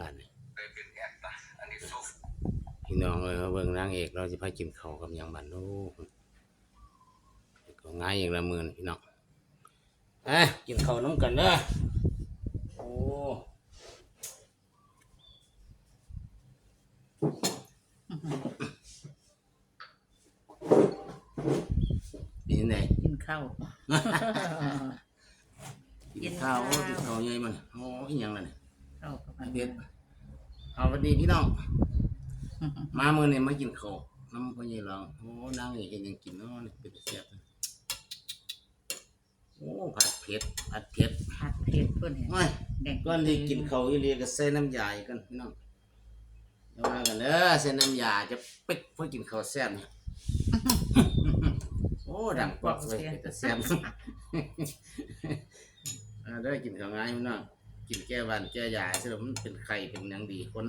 บ้านนี่เลยเป็นแอดนะอันนี้ซุปพี่น้องเอ้ยมาเบิ่งนางเอกเราสิพากินข้าวกับหยังบ้านโน้ก็ง่ายอย่างละมื้อนี่พี่น้องเอ้ยกินข้าวน้ำกันเด้อโอ้นี่ไหนกินข้าวกินข้าวโอ้กินข้าวใหญ่มันโอ้อีหยังล่ะเนี่ยข้าวกับอันเด็ด เอาสวัสดีพี่น้อง มาเมื่อนี้มากินข้าวน้ำพ่อใหญ่ลองโอ้นางเอกเฮ็ดหยังกินเนาะนี่เป็นแซ่บเลยโอ้ผัดเผ็ดผัดเผ็ดผัดเผ็ดเพื่อนเห็นไม่แดงก่อนที่กินข้าวอีเลียก็ใส่น้ำยาอีกกันพี่น้องเดี๋ยวมากันเด้อใส่น้ำยาจะเป็ดเพื่อกินข้าวแซ่บนี่โอ้ดังกวักเลยเป็นแต่แซ่บอ่าเด้อกินข้าวง่ายพี่น้อง กินแก้หวานแก้ยาใช่ไหมมันเป็นไข่เป็นหยังดีคน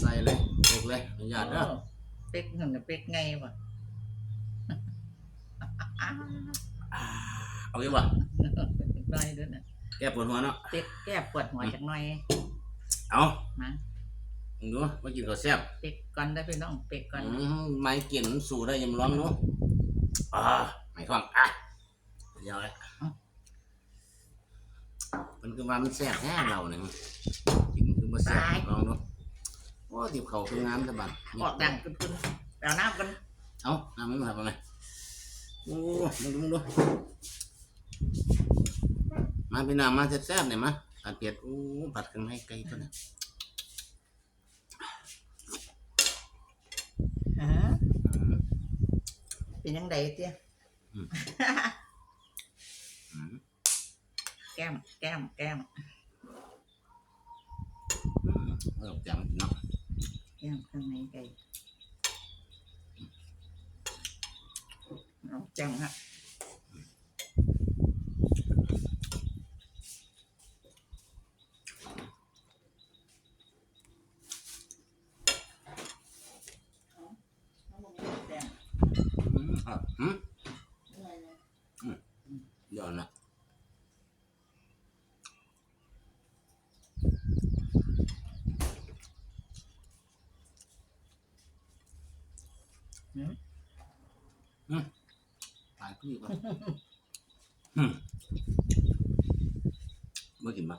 ใส่เลยเด็กเลยอนุญาตเด้อเป็กเงินกับเป็กไงวะอ่าเอาอยู่บ่น้อยด้วยนะแก้ปวดหัวเนาะเป็กแก้ปวดหัวจากหน้อยเอามามึงดูมากินข้าวแซ่บเป็กก่อนได้พี่น้องเป็กก่อนอืมไม่กินสู่ได้อยังร้องเนาะอ่าไม่ท้องอะเดี๋ยวเลย มันคือว่ามันแซ่บแท้เราเนี่ยกินคือมาแซ่บลองดูโอ้ติบเขาคืองามสะบัดออกดังขึ้นขึ้นเอาน้ำกันเอาน้ำมันมาทำอะไรโอ้มึงดูมึงดูมาพี่น้ำมาแซ่บๆเนี่ยมาผัดเผ็ดโอ้ผัดเครื่องในไก่ตัวเนี้ฮะเป็นยังไงเตี้ย อืม แก้มแก้มแก้มอืมเออจังเนาะ แก้มข้างในไก่เอาจังฮะ อืมอะอืมย้อนละ ตายพี่ก่อนอืมเมื่อกินปะ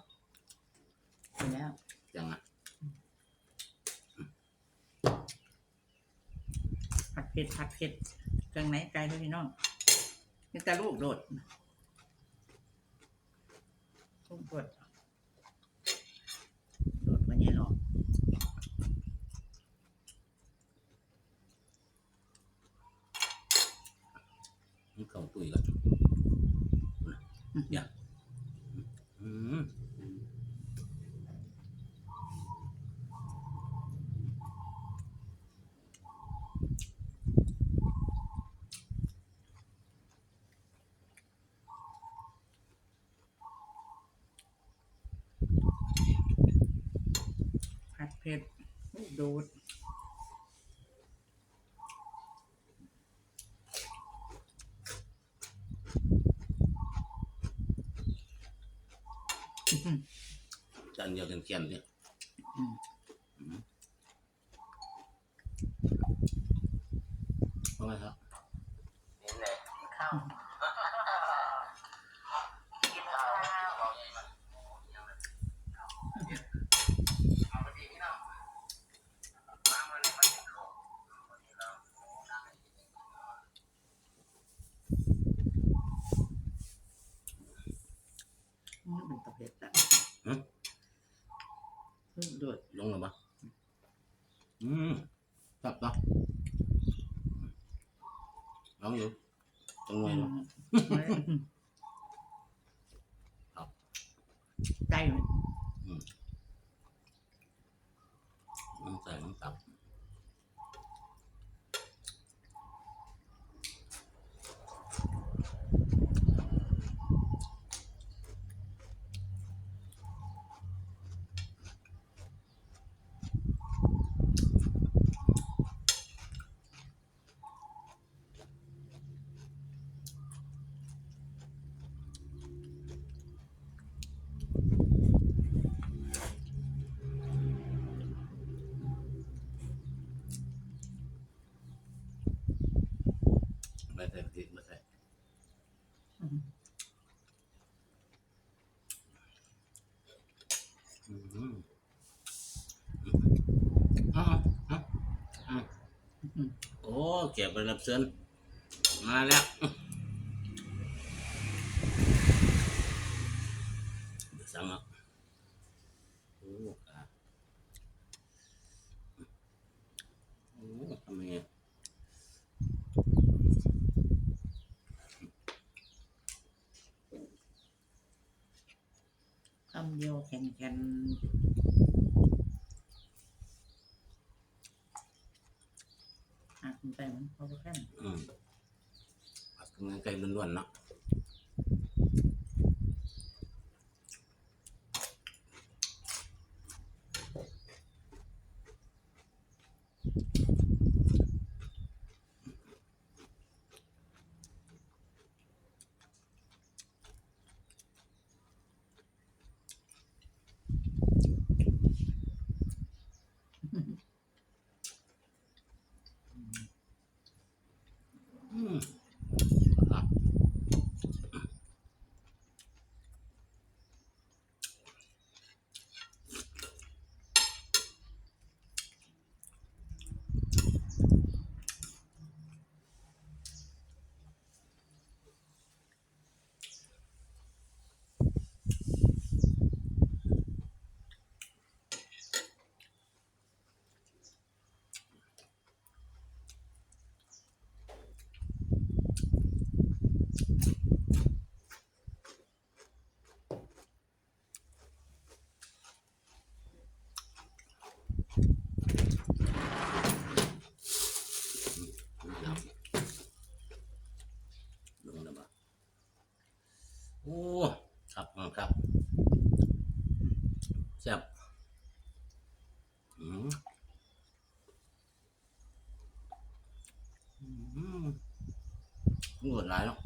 ไปแล้วยังอะผัดเผ็ดผัดเผ็ดเครื่องไหนไก่ด้วยพี่น้องนี่แต่ลูกโดดลูกโดดโดดมาเนี่ยหรอก นี่เข่าตุยก่อนเนี่ยอืมผัด เผ็ดลูกโดดอื้อหือจานเดียวกันเขียนเนี่ยอืมเพราะว่าครับ นี่แหละ ข้าว เอาไปดีพี่น้องมาเมื่อนี้มากินข้าววันนี้เราโอ้นางเอกเฮ็ดหยังกินเนาะ มันเป็นตะเผ็ดอะลูกโดด ลงหรือเปล่าอืมครับปะ ลองอยู่จังหวะอืมเนาะครับไก่ไหมมันใส่น้ำตับ ไม่ใส่พริกไม่ใส่อืมอืมอ๋ออ๋ออ๋ออืมโอ้เก็บไปรับเชิญมาแล้วเดี๋ยวสั่งอะโอ้อะโอ้ทำไมอะ คำเดียวแข็งแข็ง อะมันไปมันพอแค่นอืมผัดกับเงินไก่ล้วนๆเนาะ อืมอะ ลงแล้วบ่โอ้ครับอืมครับแซ่บ อืมหมดหลายเนาะ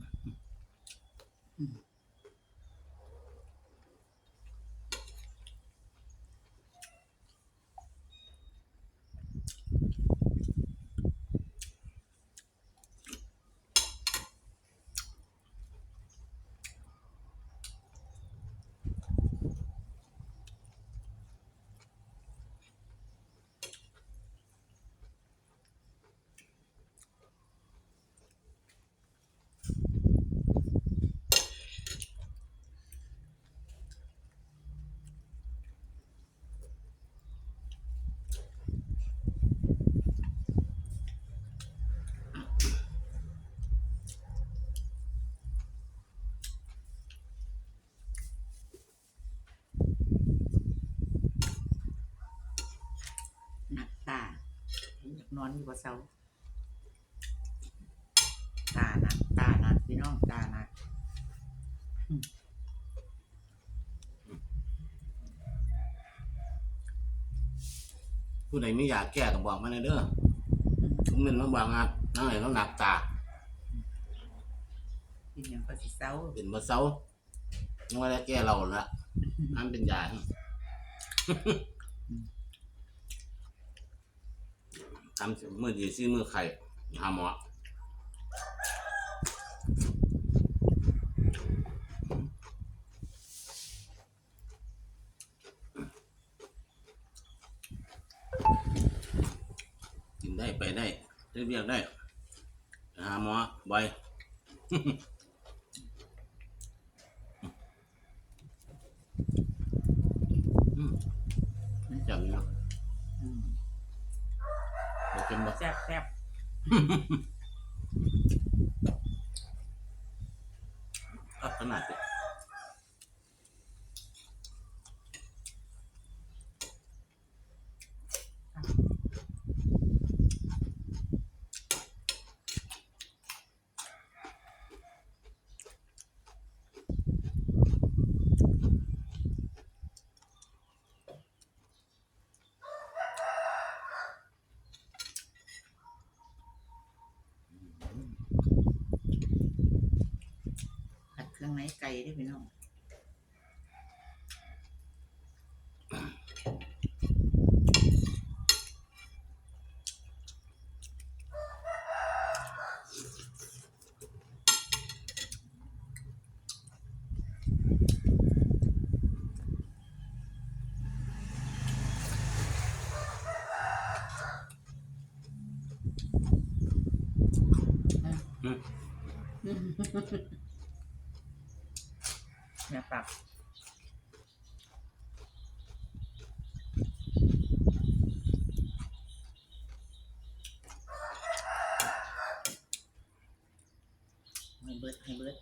หนักตาอยาก นอนอยู่กับเสาตาหนักตาหนักพี่น้องตาหนักผู้ใดไม่อยากแก้ก็บอกมาเลยเด้อผมเป็นมาบอกงานนั่งไหนเราหนักตากินอย่างก็สิเศร้าเป็นบ่เซายังว่าได้แก้เราละน้ำเป็นยา ทำมือดีซื้อมือไข่หาหมอกินได้ไปได้เรียกได้หาหมอบ่อย อืมจำเนาะ อืม บ่เค็มบ่แซ่บแซ่บอักขนาด รื่งไหนไก่ได้พี่น้อง嗯。 นี่ยปากให้เบิดให้เบิด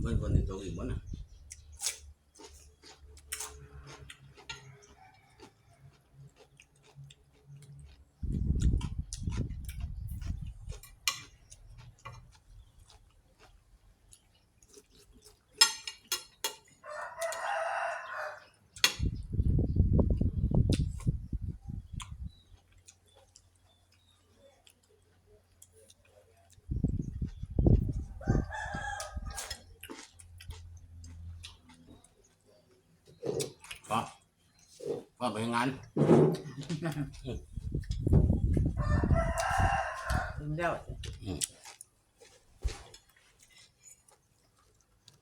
เบิ่งคนในตัวอีกบ่น่ะ ก็ ก็ไปงานถึงแล้ว อืม